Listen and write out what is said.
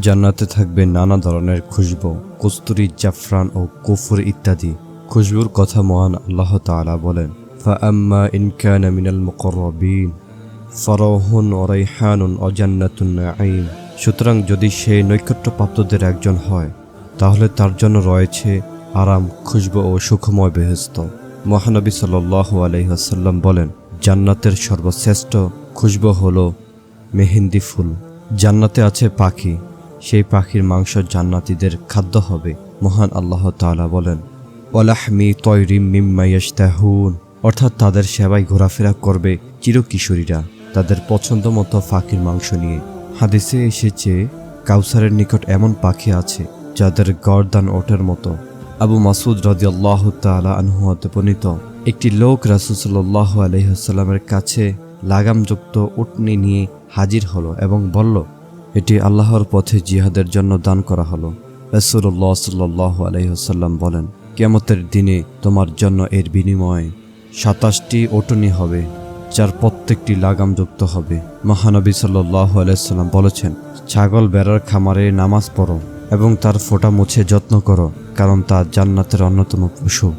জান্নাতে থাকবে নানা ধরনের খুশবু কস্তুরি জাফরান ও কুফুর ইত্যাদি খুশবুর কথা মহান আল্লাহ তাআলা বলেন فأما إن كان من المقربين فروح وريحان وجنة النعيم সুতরাং যদি সে নৈকট্যপ্রাপ্তদের একজন হয় তাহলে তার জন্য রয়েছে আরাম খুশবু ও সুখময় বেহেস্ত মহানবী সাল্লাল্লাহু আলহিহাসাল্লাম বলেন জান্নাতের সর্বশ্রেষ্ঠ খুশবু হলো মেহেন্দি ফুল জান্নাতে আছে পাখি সেই পাখির মাংস জান্নাতীদের খাদ্য হবে, মহান আল্লাহ তাআলা বলেন। ওয়ালাহমি তয়রিম মিম্মা ইয়াশতাহুন। অর্থাৎ তাদের সেবায় ঘোরাফেরা করবে চিরকিশোরীরা তাদের পছন্দ মতো পাখির মাংস নিয়ে। হাদিসে এসেছে, কাউসারের নিকট এমন পাখি আছে যাদের গরদান ওটের মতো। আবু মাসুদ রদি আল্লাহ তালা আনহুয়াতে পণিত একটি লোক রাসুসাল্লাহ আলহিহাস্লামের কাছে লাগামযুক্ত উটনি নিয়ে হাজির হলো এবং বলল এটি আল্লাহর পথে জিহাদের জন্য দান করা হলো। রসুল্লাহ সাল্লাহ আলহিহাস্লাম বলেন কেমতের দিনে তোমার জন্য এর বিনিময়ে সাতাশটি ওটনি হবে, যার প্রত্যেকটি লাগামযুক্ত হবে। মহানবী সাল্লাহ আলাইসাল্লাম বলেছেন, ছাগল বেড়ার খামারে নামাজ পড়ো এবং তার ফোঁটা মুছে যত্ন করো, কারণ তা জান্নাতের অন্যতম পশু।